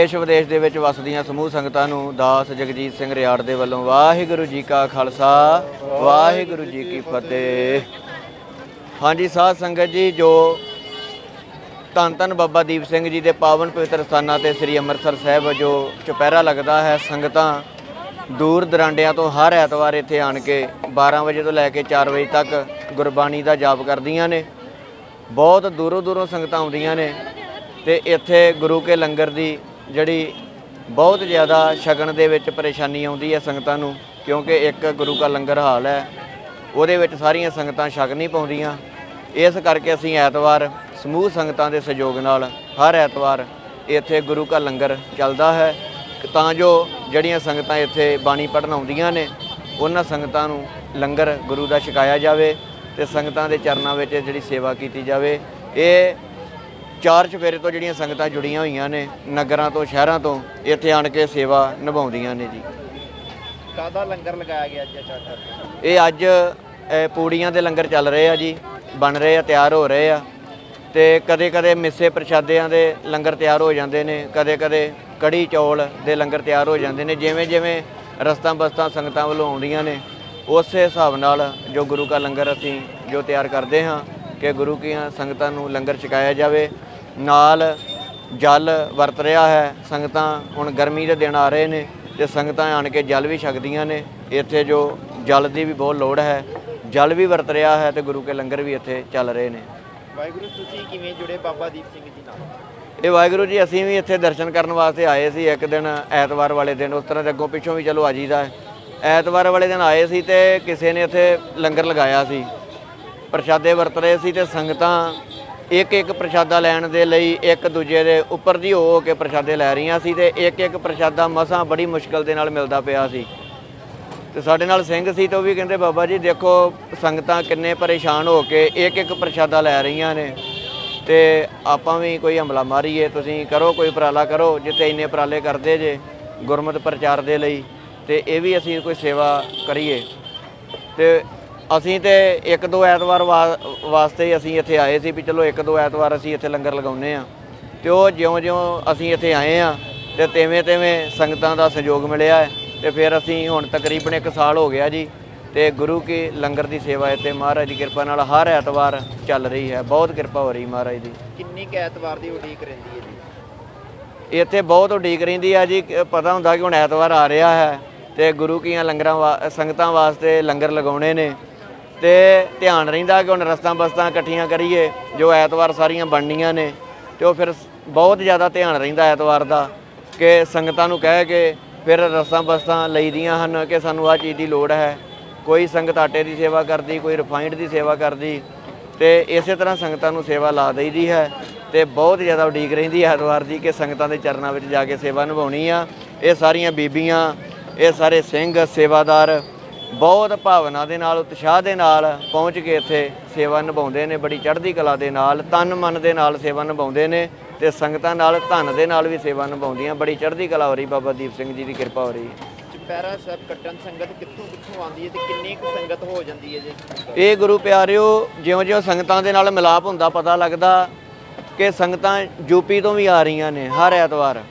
ਦੇਸ਼ ਵਿਦੇਸ਼ ਦੇ ਵਿੱਚ ਵਸਦੀਆਂ ਸਮੂਹ ਸੰਗਤਾਂ ਨੂੰ ਦਾਸ ਜਗਜੀਤ ਸਿੰਘ ਰਿਆੜ ਦੇ ਵੱਲੋਂ ਵਾਹਿਗੁਰੂ ਜੀ ਕਾ ਖਾਲਸਾ, ਵਾਹਿਗੁਰੂ ਜੀ ਕੀ ਫਤਿਹ। ਹਾਂਜੀ, ਸਾਧ ਸੰਗਤ ਜੀ, ਜੋ ਧੰਨ ਧੰਨ ਬਾਬਾ ਦੀਪ ਸਿੰਘ ਜੀ ਦੇ ਪਾਵਨ ਪਵਿੱਤਰ ਸਥਾਨਾਂ ਤੇ ਸ੍ਰੀ ਅੰਮ੍ਰਿਤਸਰ ਸਾਹਿਬ ਜੋ ਚੁਪਹਿਰਾ ਲੱਗਦਾ ਹੈ, ਸੰਗਤਾਂ ਦੂਰ ਦਰਾਂਡਿਆਂ ਤੋਂ ਹਰ ਐਤਵਾਰ ਇੱਥੇ ਆਣ ਕੇ 12 ਵਜੇ ਤੋਂ ਲੈ ਕੇ 4 ਵਜੇ ਤੱਕ ਗੁਰਬਾਣੀ ਦਾ ਜਾਪ ਕਰਦੀਆਂ ਨੇ। ਬਹੁਤ ਦੂਰੋਂ ਦੂਰੋਂ ਸੰਗਤਾਂ ਆਉਂਦੀਆਂ ਨੇ ਤੇ ਇੱਥੇ ਗੁਰੂ ਕੇ ਲੰਗਰ ਦੀ ਜਿਹੜੀ ਬਹੁਤ ਜ਼ਿਆਦਾ ਛਕਣ ਦੇ ਵਿੱਚ ਪਰੇਸ਼ਾਨੀ ਆਉਂਦੀ ਹੈ ਸੰਗਤਾਂ ਨੂੰ, ਕਿਉਂਕਿ ਇੱਕ ਗੁਰੂ ਕਾ ਲੰਗਰ ਹਾਲ ਹੈ, ਉਹਦੇ ਵਿੱਚ ਸਾਰੀਆਂ ਸੰਗਤਾਂ ਛਕ ਨਹੀਂ ਪਾਉਂਦੀਆਂ। ਇਸ ਕਰਕੇ ਅਸੀਂ ਐਤਵਾਰ ਸਮੂਹ ਸੰਗਤਾਂ ਦੇ ਸਹਿਯੋਗ ਨਾਲ ਹਰ ਐਤਵਾਰ ਇੱਥੇ ਗੁਰੂ ਕਾ ਲੰਗਰ ਚੱਲਦਾ ਹੈ। ਤਾਂ ਜੋ ਜਿਹੜੀਆਂ ਸੰਗਤਾਂ ਇੱਥੇ ਬਾਣੀ ਪੜਨ ਆਉਂਦੀਆਂ ਨੇ, ਉਹਨਾਂ ਸੰਗਤਾਂ ਨੂੰ ਲੰਗਰ ਗੁਰੂ ਦਾ ਛਕਾਇਆ ਜਾਵੇ ਤੇ ਸੰਗਤਾਂ ਦੇ ਚਰਨਾਂ ਵਿੱਚ ਜਿਹੜੀ ਸੇਵਾ ਕੀਤੀ ਜਾਵੇ। ਇਹ ਚਾਰ ਚਫੇਰੇ ਤੋਂ ਜਿਹੜੀਆਂ ਸੰਗਤਾਂ ਜੁੜੀਆਂ ਹੋਈਆਂ ਨੇ ਨਗਰਾਂ ਤੋਂ ਸ਼ਹਿਰਾਂ ਤੋਂ ਇੱਥੇ ਆਣ ਕੇ ਸੇਵਾ ਨਿਭਾਉਂਦੀਆਂ ਨੇ ਜੀ। ਕਾਦਾ ਲੰਗਰ ਲਗਾਇਆ ਗਿਆ ਅੱਜ ਚਾਚਾ ਇਹ ਅੱਜ ਅ, ਪੂੜੀਆਂ ਦੇ ਲੰਗਰ ਚੱਲ ਰਹੇ ਆ ਜੀ ਬਣ ਰਹੇ ਆ ਤਿਆਰ ਹੋ ਰਹੇ ਆ। ਤੇ ਕਦੇ ਕਦੇ ਮਿੱਸੇ ਪ੍ਰਸ਼ਾਦਿਆਂ ਦੇ ਲੰਗਰ ਤਿਆਰ ਹੋ ਜਾਂਦੇ ਨੇ ਕਦੇ ਕਦੇ ਕੜੀ ਚੌਲ ਦੇ ਲੰਗਰ ਤਿਆਰ ਹੋ ਜਾਂਦੇ ਨੇ ਜਿਵੇਂ ਜਿਵੇਂ ਰਸਤਾਂ ਬਸਤਾਂ ਸੰਗਤਾਂ ਵੱਲੋਂ ਆਉਂਦੀਆਂ ਨੇ ਉਸੇ ਹਿਸਾਬ ਨਾਲ ਜੋ ਗੁਰੂ ਕਾ ਲੰਗਰ ਅਸੀਂ ਜੋ ਤਿਆਰ ਕਰਦੇ ਹਾਂ ਕਿ ਗੁਰੂ ਕੀਆਂ ਸੰਗਤਾਂ ਨੂੰ ਲੰਗਰ ਛਕਾਇਆ ਜਾਵੇ ਨਾਲ ਜਲ ਵਰਤ ਰਿਹਾ ਹੈ। ਸੰਗਤਾਂ ਹੁਣ ਗਰਮੀ ਦੇ ਦਿਨ ਆ ਰਹੇ ਨੇ ਤੇ ਸੰਗਤਾਂ ਆਣ ਕੇ ਜਲ ਵੀ ਛਕਦੀਆਂ ਨੇ। ਇੱਥੇ ਜੋ ਜਲ ਦੀ ਵੀ ਬਹੁਤ ਲੋੜ ਹੈ। ਜਲ ਵੀ ਵਰਤ ਰਿਹਾ ਹੈ ਤੇ ਗੁਰੂ ਕੇ ਲੰਗਰ ਵੀ ਇੱਥੇ ਚੱਲ ਰਹੇ ਨੇ। ਵਾਹਿਗੁਰੂ ਤੁਸੀਂ ਕਿਵੇਂ ਜੁੜੇ ਬਾਬਾ ਦੀਪ ਸਿੰਘ ਜੀ ਨਾਲ? ਇਹ ਵਾਹਿਗੁਰੂ ਜੀ ਅਸੀਂ ਵੀ ਇੱਥੇ ਦਰਸ਼ਨ ਕਰਨ ਵਾਸਤੇ ਆਏ ਸੀ ਇੱਕ ਦਿਨ ਐਤਵਾਰ ਵਾਲੇ ਦਿਨ। ਉਸ ਤਰ੍ਹਾਂ ਦੇ ਅੱਗੋਂ ਪਿੱਛੋਂ ਵੀ ਚਲੋ ਆ ਜੀਦਾ ਹੈ। ਐਤਵਾਰ ਵਾਲੇ ਦਿਨ ਆਏ ਸੀ ਤੇ ਕਿਸੇ ਨੇ ਇੱਥੇ ਲੰਗਰ ਲਗਾਇਆ ਸੀ। ਪ੍ਰਸ਼ਾਦੇ ਵਰਤ ਰਹੇ ਸੀ ਤੇ ਸੰਗਤਾਂ ਇੱਕ ਇੱਕ ਪ੍ਰਸ਼ਾਦਾ ਲੈਣ ਦੇ ਲਈ ਇੱਕ ਦੂਜੇ ਦੇ ਉੱਪਰ ਦੀ ਹੋ ਕੇ ਪ੍ਰਸ਼ਾਦੇ ਲੈ ਰਹੀਆਂ ਸੀ ਤੇ ਇੱਕ ਇੱਕ ਪ੍ਰਸ਼ਾਦਾ ਮਸਾਂ ਬੜੀ ਮੁਸ਼ਕਲ ਦੇ ਨਾਲ ਮਿਲਦਾ ਪਿਆ ਸੀ। ਤੇ ਸਾਡੇ ਨਾਲ ਸਿੰਘ ਸੀ ਤੇ ਉਹ ਵੀ ਕਹਿੰਦੇ, ਬਾਬਾ ਜੀ, ਦੇਖੋ ਸੰਗਤਾਂ ਕਿੰਨੇ ਪਰੇਸ਼ਾਨ ਹੋ ਕੇ ਇੱਕ ਇੱਕ ਪ੍ਰਸ਼ਾਦਾ ਲੈ ਰਹੀਆਂ ਨੇ ਤੇ ਆਪਾਂ ਵੀ ਕੋਈ ਹਮਲਾ ਮਾਰੀਏ, ਤੁਸੀਂ ਕਰੋ, ਕੋਈ ਉਪਰਾਲਾ ਕਰੋ, ਜਿੱਥੇ ਇੰਨੇ ਉਪਰਾਲੇ ਕਰਦੇ ਜੇ ਗੁਰਮਤ ਪ੍ਰਚਾਰ ਦੇ ਲਈ ਤੇ ਇਹ ਵੀ ਅਸੀਂ ਕੋਈ ਸੇਵਾ ਕਰੀਏ। ਤੇ ਅਸੀਂ ਤੇ ਇੱਕ ਦੋ ਐਤਵਾਰ ਵਾਸਤੇ ਹੀ ਅਸੀਂ ਇੱਥੇ ਆਏ ਸੀ ਵੀ ਚਲੋ ਇੱਕ ਦੋ ਐਤਵਾਰ ਅਸੀਂ ਇੱਥੇ ਲੰਗਰ ਲਗਾਉਨੇ ਆ ਤੇ ਉਹ ਜਿਉਂ-ਜਿਉਂ ਅਸੀਂ ਇੱਥੇ ਆਏ ਆ ਤੇ ਤਿਵੇਂ ਤਿਵੇਂ ਸੰਗਤਾਂ ਦਾ ਸਹਿਯੋਗ ਮਿਲਿਆ ਹੈ ਤੇ ਫਿਰ ਅਸੀਂ ਹੁਣ ਤਕਰੀਬਨ 1 ਸਾਲ ਹੋ ਗਿਆ ਜੀ ਤੇ ਗੁਰੂ ਕੀ ਲੰਗਰ ਦੀ ਸੇਵਾ ਇੱਥੇ ਮਹਾਰਾਜ ਦੀ ਕਿਰਪਾ ਨਾਲ ਹਰ ਐਤਵਾਰ ਚੱਲ ਰਹੀ ਹੈ। ਬਹੁਤ ਕਿਰਪਾ ਹੋ ਰਹੀ ਮਹਾਰਾਜ ਦੀ। ਕਿੰਨੀ ਕੁ ਐਤਵਾਰ ਦੀ ਉਡੀਕ ਰਹਿੰਦੀ ਹੈ ਜੀ? ਇੱਥੇ ਬਹੁਤ ਉਡੀਕ ਰਹਿੰਦੀ ਆ ਜੀ। ਪਤਾ ਹੁੰਦਾ ਕਿ ਹੁਣ ਐਤਵਾਰ ਆ ਰਿਹਾ ਹੈ ਤੇ ਗੁਰੂ ਕੀਆਂ ਲੰਗਰਾਂ ਸੰਗਤਾਂ ਵਾਸਤੇ ਲੰਗਰ ਲਗਾਉਣੇ ਨੇ। ਤੇ ਧਿਆਨ ਰਹਿੰਦਾ ਕਿ ਹੁਣ ਰਸਤਾਂ ਬਸਤਾਂ ਇਕੱਠੀਆਂ ਕਰੀਏ, ਜੋ ਐਤਵਾਰ ਸਾਰੀਆਂ ਬਣਨੀਆਂ ਨੇ, ਤੇ ਉਹ ਫਿਰ ਬਹੁਤ ਜ਼ਿਆਦਾ ਧਿਆਨ ਰਹਿੰਦਾ ਐਤਵਾਰ ਦਾ, ਕਿ ਸੰਗਤਾਂ ਨੂੰ ਕਹਿ ਕੇ ਫਿਰ ਰਸਤਾਂ ਬਸਤਾਂ ਲਈਦੀਆਂ ਹਨ ਕਿ ਸਾਨੂੰ ਆਹ ਚੀਜ਼ ਦੀ ਲੋੜ ਹੈ। ਕੋਈ ਸੰਗਤ ਆਟੇ ਦੀ ਸੇਵਾ ਕਰਦੀ, ਕੋਈ ਰਿਫਾਈਨਡ ਦੀ ਸੇਵਾ ਕਰਦੀ, ਤੇ ਇਸੇ ਤਰ੍ਹਾਂ ਸੰਗਤਾਂ ਨੂੰ ਸੇਵਾ ਲਾ ਦਈਦੀ ਹੈ, ਤੇ ਬਹੁਤ ਜ਼ਿਆਦਾ ਉਡੀਕ ਰਹਿੰਦੀ ਹੈ ਐਤਵਾਰ ਦੀ ਕਿ ਸੰਗਤਾਂ ਦੇ ਚਰਨਾਂ ਵਿੱਚ ਜਾ ਕੇ ਸੇਵਾ ਨਿਭਾਉਣੀ ਆ। ਇਹ ਸਾਰੀਆਂ ਬੀਬੀਆਂ, ਇਹ ਸਾਰੇ ਸਿੰਘ, ਸੇਵਾਦਾਰ ਬਹੁਤ ਭਾਵਨਾ ਦੇ ਨਾਲ ਉਤਸ਼ਾਹ ਦੇ ਨਾਲ ਪਹੁੰਚ ਕੇ ਇੱਥੇ ਸੇਵਾ ਨਿਭਾਉਂਦੇ ਨੇ ਬੜੀ ਚੜ੍ਹਦੀ ਕਲਾ ਦੇ ਨਾਲ ਤਨ ਮਨ ਦੇ ਨਾਲ ਸੇਵਾ ਨਿਭਾਉਂਦੇ ਨੇ ਤੇ ਸੰਗਤਾਂ ਨਾਲ ਧਨ ਦੇ ਨਾਲ ਵੀ ਸੇਵਾ ਨਿਭਾਉਂਦੀਆਂ। ਬੜੀ ਚੜ੍ਹਦੀ ਕਲਾ ਹੋ ਰਹੀ ਬਾਬਾ ਦੀਪ ਸਿੰਘ ਜੀ ਦੀ ਕਿਰਪਾ ਹੋ ਰਹੀ ਚੁਪਹਿਰਾ ਸਾਹਿਬ ਕੱਟਣ ਸੰਗਤ ਕਿੱਥੋਂ ਕਿੱਥੋਂ ਆਉਂਦੀ ਹੈ ਤੇ ਕਿੰਨੀ ਕੁ ਸੰਗਤ ਹੋ ਜਾਂਦੀ ਹੈ ਜੀ ਇਹ ਗੁਰੂ ਪਿਆਰਿਓ ਜਿਉਂ-ਜਿਉਂ ਸੰਗਤਾਂ ਦੇ ਨਾਲ ਮਿਲਾਪ ਹੁੰਦਾ ਪਤਾ ਲੱਗਦਾ ਕਿ ਸੰਗਤਾਂ ਯੂਪੀ ਤੋਂ ਵੀ ਆ ਰਹੀਆਂ ਨੇ ਹਰ ਐਤਵਾਰ।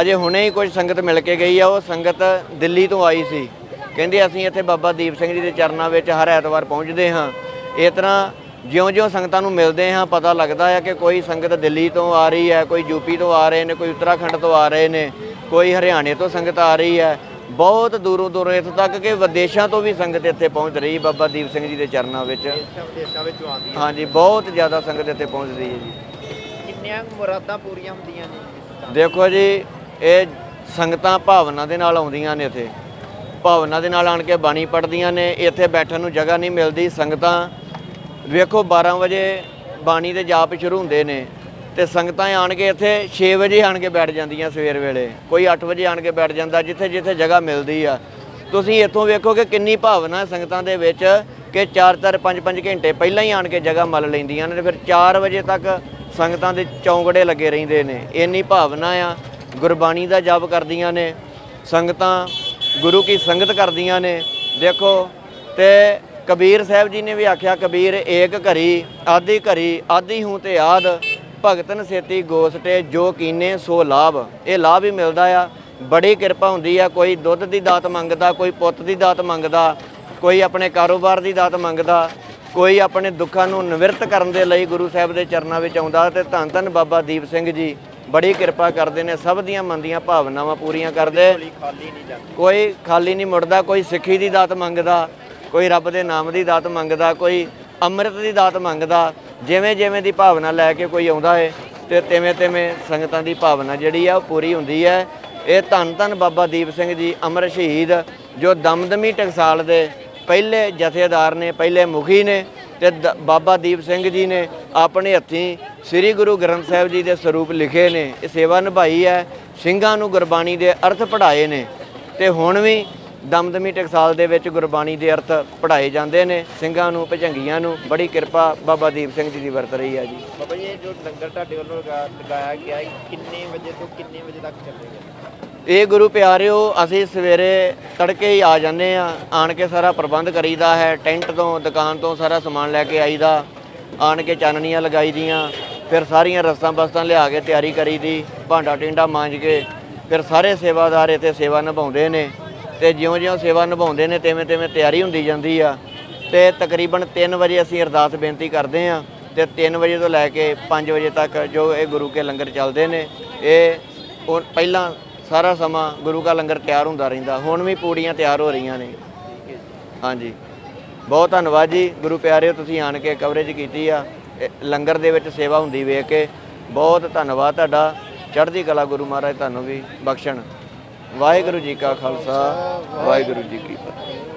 ਅਜੇ ਹੁਣੇ ਹੀ ਕੁਝ ਸੰਗਤ ਮਿਲ ਕੇ ਗਈ ਆ ਉਹ ਸੰਗਤ ਦਿੱਲੀ ਤੋਂ ਆਈ ਸੀ। ਕਹਿੰਦੇ ਅਸੀਂ ਇੱਥੇ ਬਾਬਾ ਦੀਪ ਸਿੰਘ ਜੀ ਦੇ ਚਰਨਾਂ ਵਿੱਚ ਹਰ ਐਤਵਾਰ ਪਹੁੰਚਦੇ ਹਾਂ। ਇਸ ਤਰ੍ਹਾਂ ਜਿਉਂ-ਜਿਉਂ ਸੰਗਤਾਂ ਨੂੰ ਮਿਲਦੇ ਹਾਂ ਪਤਾ ਲੱਗਦਾ ਹੈ ਕਿ ਕੋਈ ਸੰਗਤ ਦਿੱਲੀ ਤੋਂ ਆ ਰਹੀ ਹੈ ਕੋਈ ਯੂਪੀ ਤੋਂ ਆ ਰਹੇ ਨੇ ਕੋਈ ਉੱਤਰਾਖੰਡ ਤੋਂ ਆ ਰਹੇ ਨੇ ਕੋਈ ਹਰਿਆਣੇ ਤੋਂ ਸੰਗਤ ਆ ਰਹੀ ਹੈ। ਬਹੁਤ ਦੂਰੋਂ ਦੂਰੋਂ ਇੱਥੋਂ ਤੱਕ ਕਿ ਵਿਦੇਸ਼ਾਂ ਤੋਂ ਵੀ ਸੰਗਤ ਇੱਥੇ ਪਹੁੰਚ ਰਹੀ ਬਾਬਾ ਦੀਪ ਸਿੰਘ ਜੀ ਦੇ ਚਰਨਾਂ ਵਿੱਚ। ਦੇਸ਼ਾਂ ਵਿਦੇਸ਼ਾਂ ਵਿੱਚੋਂ ਆਉਂਦੀ ਹੈ। ਹਾਂਜੀ ਬਹੁਤ ਜ਼ਿਆਦਾ ਸੰਗਤ ਇੱਥੇ ਪਹੁੰਚਦੀ ਹੈ ਜੀ। ਕਿੰਨੀਆਂ ਮੁਰਾਦਾਂ ਪੂਰੀਆਂ ਹੁੰਦੀਆਂ ਨੇ ਦੇਖੋ ਜੀ ਇਹ ਸੰਗਤਾਂ ਭਾਵਨਾ ਦੇ ਨਾਲ ਆਉਂਦੀਆਂ ਨੇ ਇੱਥੇ। ਭਾਵਨਾ ਦੇ ਨਾਲ ਆਣ ਕੇ ਬਾਣੀ ਪੜ੍ਹਦੀਆਂ ਨੇ, ਇੱਥੇ ਬੈਠਣ ਨੂੰ ਜਗ੍ਹਾ ਨਹੀਂ ਮਿਲਦੀ, ਸੰਗਤਾਂ ਵੇਖੋ 12 ਵਜੇ ਬਾਣੀ ਦੇ ਜਾਪ ਸ਼ੁਰੂ ਹੁੰਦੇ ਨੇ ਤੇ ਸੰਗਤਾਂ ਆਣ ਕੇ ਇੱਥੇ 6 ਵਜੇ ਆਣ ਕੇ ਬੈਠ ਜਾਂਦੀਆਂ ਸਵੇਰ ਵੇਲੇ। ਕੋਈ 8 ਵਜੇ ਆਣ ਕੇ ਬੈਠ ਜਾਂਦਾ ਜਿੱਥੇ ਜਿੱਥੇ ਜਗ੍ਹਾ ਮਿਲਦੀ ਆ। ਤੁਸੀਂ ਇੱਥੋਂ ਵੇਖੋ ਕਿ ਕਿੰਨੀ ਭਾਵਨਾ ਸੰਗਤਾਂ ਦੇ ਵਿੱਚ ਕਿ 4-4 5-5 ਘੰਟੇ ਪਹਿਲਾਂ ਹੀ ਆਣ ਕੇ ਜਗ੍ਹਾ ਮੱਲ ਲੈਂਦੀਆਂ ਨੇ ਤੇ ਫਿਰ 4 ਵਜੇ ਤੱਕ ਸੰਗਤਾਂ ਦੇ ਚੌਂਕੜੇ ਲੱਗੇ ਰਹਿੰਦੇ ਨੇ। ਇੰਨੀ ਭਾਵਨਾ ਆ, ਗੁਰਬਾਣੀ ਦਾ ਜਪ ਕਰਦੀਆਂ ਨੇ, ਸੰਗਤਾਂ ਗੁਰੂ ਕੀ ਸੰਗਤ ਕਰਦੀਆਂ ਨੇ। ਦੇਖੋ, ਤੇ ਕਬੀਰ ਸਾਹਿਬ ਜੀ ਨੇ ਵੀ ਆਖਿਆ, ਕਬੀਰ ਏਕ ਘਰੀ ਆਦੀ ਘਰੀ ਆਦੀ ਹੂੰ ਤੇ ਆਦ ਭਗਤਨ ਸੇਤੀ ਗੋਸਟੇ, ਜੋ ਕੀਨੇ ਸੋ ਲਾਭ। ਇਹ ਲਾਭ ਹੀ ਮਿਲਦਾ ਆ। ਬੜੀ ਕਿਰਪਾ ਹੁੰਦੀ ਆ, ਕੋਈ ਦੁੱਧ ਦੀ ਦਾਤ ਮੰਗਦਾ, ਕੋਈ ਪੁੱਤ ਦੀ ਦਾਤ ਮੰਗਦਾ, ਕੋਈ ਆਪਣੇ ਕਾਰੋਬਾਰ ਦੀ ਦਾਤ ਮੰਗਦਾ, ਕੋਈ ਆਪਣੇ ਦੁੱਖਾਂ ਨੂੰ ਨਿਵਰਤ ਕਰਨ ਦੇ ਲਈ ਗੁਰੂ ਸਾਹਿਬ ਦੇ ਚਰਨਾਂ ਵਿੱਚ ਆਉਂਦਾ। ਤੇ ਧੰਨ ਧੰਨ ਬਾਬਾ ਦੀਪ ਸਿੰਘ ਜੀ ਬੜੀ ਕਿਰਪਾ ਕਰਦੇ ਨੇ ਸਭ ਦੀਆਂ ਮੰਦੀਆਂ ਭਾਵਨਾਵਾਂ ਪੂਰੀਆਂ ਕਰਦੇ। ਕੋਈ ਖਾਲੀ ਨਹੀਂ ਮੁੜਦਾ ਕੋਈ ਸਿੱਖੀ ਦੀ ਦਾਤ ਮੰਗਦਾ ਕੋਈ ਰੱਬ ਦੇ ਨਾਮ ਦੀ ਦਾਤ ਮੰਗਦਾ ਕੋਈ ਅੰਮ੍ਰਿਤ ਦੀ ਦਾਤ ਮੰਗਦਾ। ਜਿਵੇਂ ਜਿਵੇਂ ਦੀ ਭਾਵਨਾ ਲੈ ਕੇ ਕੋਈ ਆਉਂਦਾ ਹੈ ਤੇ ਤਿਵੇਂ ਤਿਵੇਂ ਸੰਗਤਾਂ ਦੀ ਭਾਵਨਾ ਜਿਹੜੀ ਆ ਉਹ ਪੂਰੀ ਹੁੰਦੀ ਹੈ ਇਹ ਧੰਨ ਧੰਨ ਬਾਬਾ ਦੀਪ ਸਿੰਘ ਜੀ ਅਮਰ ਸ਼ਹੀਦ ਜੋ ਦਮਦਮੀ ਟਕਸਾਲ ਦੇ ਪਹਿਲੇ ਜਥੇਦਾਰ ਨੇ ਪਹਿਲੇ ਮੁਖੀ ਨੇ ਤੇ ਬਾਬਾ ਦੀਪ ਸਿੰਘ ਜੀ ਨੇ ਆਪਣੇ ਹੱਥੀਂ ਸ੍ਰੀ ਗੁਰੂ ਗ੍ਰੰਥ ਸਾਹਿਬ ਜੀ ਦੇ ਸਰੂਪ ਲਿਖੇ ਨੇ ਇਹ ਸੇਵਾ ਨਿਭਾਈ ਹੈ ਸਿੰਘਾਂ ਨੂੰ ਗੁਰਬਾਣੀ ਦੇ ਅਰਥ ਪੜ੍ਹਾਏ ਨੇ ਤੇ ਹੁਣ ਵੀ ਦਮਦਮੀ ਟਕਸਾਲ ਦੇ ਵਿੱਚ ਗੁਰਬਾਣੀ ਦੇ ਅਰਥ ਪੜ੍ਹਾਏ ਜਾਂਦੇ ਨੇ ਸਿੰਘਾਂ ਨੂੰ ਭਜੰਗੀਆਂ ਨੂੰ ਬੜੀ ਕਿਰਪਾ ਬਾਬਾ ਦੀਪ ਸਿੰਘ ਜੀ ਦੀ ਵਰਤ ਰਹੀ ਹੈ ਜੀ। ਬਾਬਾ ਜੀ ਇਹ ਜੋ ਲੰਗਰ ਤੁਹਾਡੇ ਵੱਲੋਂ ਲਗਾ- ਲਗਾਇਆ ਗਿਆ ਹੈ ਕਿੰਨੇ ਵਜੇ ਤੋਂ ਕਿੰਨੇ ਵਜੇ ਤੱਕ ਚੱਲੇਗਾ ਇਹ ਗੁਰੂ ਪਿਆਰਿਓ ਅਸੀਂ ਸਵੇਰੇ ਤੜਕੇ ਹੀ ਆ ਜਾਂਦੇ ਆ ਆਣ ਕੇ ਸਾਰਾ ਪ੍ਰਬੰਧ ਕਰੀਦਾ ਹੈ ਟੈਂਟ ਤੋਂ ਦੁਕਾਨ ਤੋਂ ਸਾਰਾ ਸਮਾਨ ਲੈ ਕੇ ਆਈਦਾ ਆਣ ਕੇ ਚਾਨਣੀਆਂ ਲਗਾਈ ਦੀਆਂ ਫਿਰ ਸਾਰੀਆਂ ਰਸਤਾਂ ਬਸਤਾਂ ਲਿਆ ਕੇ ਤਿਆਰੀ ਕਰੀ ਦੀ, ਭਾਂਡਾ ਟਿੰਡਾ ਮਾਂਜ ਕੇ, ਫਿਰ ਸਾਰੇ ਸੇਵਾਦਾਰ ਇੱਥੇ ਸੇਵਾ ਨਿਭਾਉਂਦੇ ਨੇ ਤੇ ਜਿਉਂ-ਜਿਉਂ ਸੇਵਾ ਨਿਭਾਉਂਦੇ ਨੇ ਤਿਵੇਂ ਤਿਵੇਂ ਤਿਆਰੀ ਹੁੰਦੀ ਜਾਂਦੀ ਆ ਤੇ ਤਕਰੀਬਨ 3 ਵਜੇ ਅਸੀਂ ਅਰਦਾਸ ਬੇਨਤੀ ਕਰਦੇ ਆ ਤੇ 3 ਵਜੇ ਤੋਂ ਲੈ ਕੇ 5 ਵਜੇ ਤੱਕ ਜੋ ਇਹ ਗੁਰੂ ਕੇ ਲੰਗਰ ਚੱਲਦੇ ਨੇ, ਇਹ ਪਹਿਲਾਂ ਸਾਰਾ ਸਮਾਂ ਗੁਰੂ ਕਾ ਲੰਗਰ ਤਿਆਰ ਹੁੰਦਾ ਰਹਿੰਦਾ, ਹੁਣ ਵੀ ਪੂੜੀਆਂ ਤਿਆਰ ਹੋ ਰਹੀਆਂ ਨੇ। ਹਾਂਜੀ। ਬਹੁਤ ਧੰਨਵਾਦ ਜੀ, ਗੁਰੂ ਪਿਆਰਿਓ ਤੁਸੀਂ ਆਣ ਕੇ ਕਵਰੇਜ ਕੀਤੀ ਆ। ਲੰਗਰ ਦੇ ਵਿੱਚ ਸੇਵਾ ਹੁੰਦੀ ਵੇਖ ਕੇ ਬਹੁਤ ਧੰਨਵਾਦ ਤੁਹਾਡਾ। ਚੜ੍ਹਦੀ ਕਲਾ ਗੁਰੂ ਮਹਾਰਾਜ ਤੁਹਾਨੂੰ ਵੀ ਬਖਸ਼ਣ। ਵਾਹਿਗੁਰੂ ਜੀ ਕਾ ਖਾਲਸਾ, ਵਾਹਿਗੁਰੂ ਜੀ ਕੀ ਫਤਿਹ।